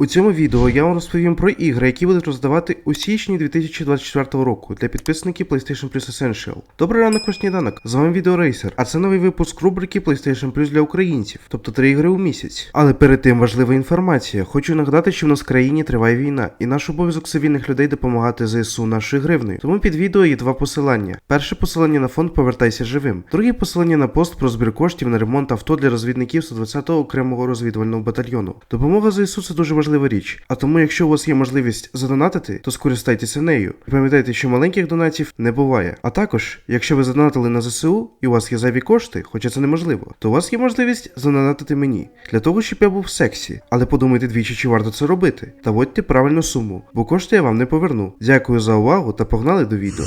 У цьому відео я вам розповім про ігри, які будуть роздавати у січні 2024 року для підписників PlayStation Plus Essential. Добрий ранок, ваш сніданок. З вами Відеорейсер, а це новий випуск рубрики PlayStation Plus для українців, тобто три ігри у місяць. Але перед тим важлива інформація. Хочу нагадати, що в нас в країні триває війна, і наш обов'язок цивільних людей допомагати ЗСУ нашою гривнею. Тому під відео є два посилання. Перше посилання на фонд Повертайся живим. Друге посилання на пост про збір коштів на ремонт авто для розвідників 120-го окремого розвідувального батальйону. Допомога ЗСУ це дуже важлива річ. А тому, якщо у вас є можливість задонатити, то скористайтеся нею. І пам'ятайте, що маленьких донатів не буває. А також, якщо ви задонатили на ЗСУ і у вас є зайві кошти, хоча це неможливо, то у вас є можливість задонатити мені для того, щоб я був в сексі. Але подумайте двічі, чи варто це робити. Та вводьте правильну суму, бо кошти я вам не поверну. Дякую за увагу та погнали до відео.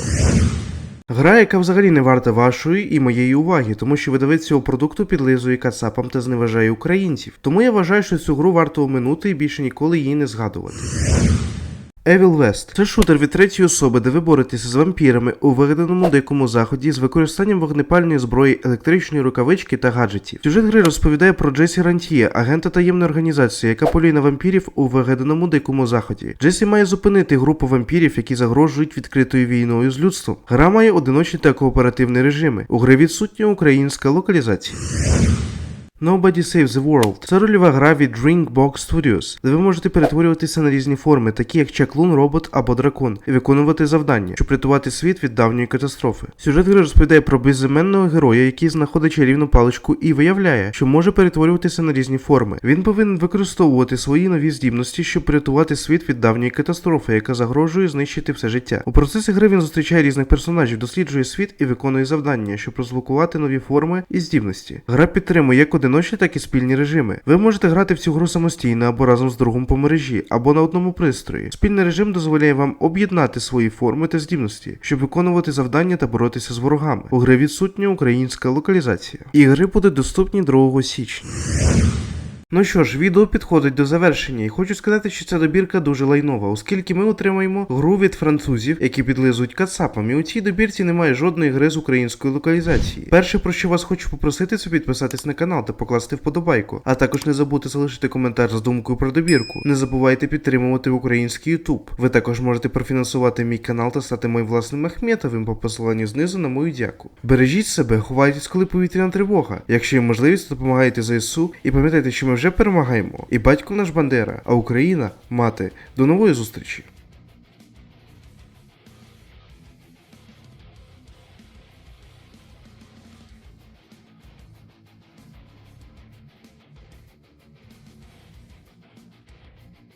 Гра, яка взагалі не варта вашої і моєї уваги, тому що видавець цього продукту підлизує кацапам та зневажає українців. Тому я вважаю, що цю гру варто оминути і більше ніколи її не згадувати. Evil West – це шутер від третьої особи, де ви боретеся з вампірами у вигаданому дикому заході з використанням вогнепальної зброї, електричної рукавички та гаджетів. Сюжет гри розповідає про Джесі Рантіє, агента таємної організації, яка полює на вампірів у вигаданому дикому заході. Джесі має зупинити групу вампірів, які загрожують відкритою війною з людством. Гра має одиночний та кооперативний режими. У гри відсутня українська локалізація. Nobody Saves the World це рольова гра від Drinkbox Studios, де ви можете перетворюватися на різні форми, такі як чаклун, робот або дракон, і виконувати завдання, щоб рятувати світ від давньої катастрофи. Сюжет гри розповідає про безіменного героя, який знаходить чарівну паличку і виявляє, що може перетворюватися на різні форми. Він повинен використовувати свої нові здібності, щоб порятувати світ від давньої катастрофи, яка загрожує знищити все життя. У процесі гри він зустрічає різних персонажів, досліджує світ і виконує завдання, щоб розблокувати нові форми і здібності. Гра підтримує як одиночні, так і спільні режими. Ви можете грати в цю гру самостійно або разом з другом по мережі, або на одному пристрої. Спільний режим дозволяє вам об'єднати свої форми та здібності, щоб виконувати завдання та боротися з ворогами. У гри відсутня українська локалізація. Ігри будуть доступні 2 січня. Ну що ж, відео підходить до завершення, і хочу сказати, що ця добірка дуже лайнова, оскільки ми отримаємо гру від французів, які підлизують кацапам, і у цій добірці немає жодної гри з української локалізації. Перше, про що вас хочу попросити, це підписатись на канал та покласти вподобайку, а також не забудьте залишити коментар з думкою про добірку. Не забувайте підтримувати український YouTube. Ви також можете профінансувати мій канал та стати моїм власним Ахметовим по посиланню знизу на мою дяку. Бережіть себе, ховайтесь, коли повітряна тривога. Якщо є можливість, допомагайте ЗСУ і пам'ятайте, що ми вже перемагаємо. І батько наш Бандера, а Україна мати. До нової зустрічі!